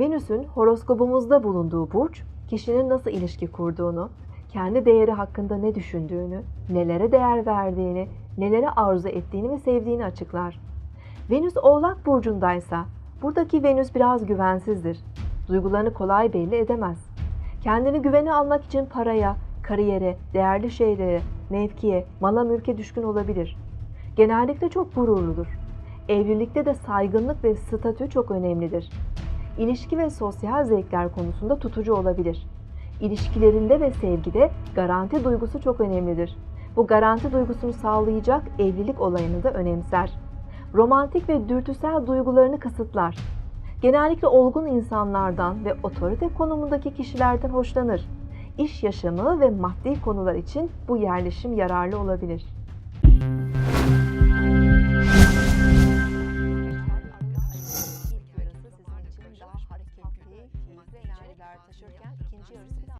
Venüs'ün horoskopumuzda bulunduğu burç, kişinin nasıl ilişki kurduğunu, kendi değeri hakkında ne düşündüğünü, nelere değer verdiğini, nelere arzu ettiğini ve sevdiğini açıklar. Venüs Oğlak burcundaysa, buradaki Venüs biraz güvensizdir. Duygularını kolay belli edemez. Kendini güvene almak için paraya, kariyere, değerli şeylere, mevkiye, mala mülke düşkün olabilir. Genellikle çok gururludur. Evlilikte de saygınlık ve statü çok önemlidir. İlişki ve sosyal zevkler konusunda tutucu olabilir. İlişkilerinde ve sevgide garanti duygusu çok önemlidir. Bu garanti duygusunu sağlayacak evlilik olayını da önemser. Romantik ve dürtüsel duygularını kısıtlar. Genellikle olgun insanlardan ve otorite konumundaki kişilerden hoşlanır. İş yaşamı ve maddi konular için bu yerleşim yararlı olabilir. Enerjiler taşırken ikinci yarısı biraz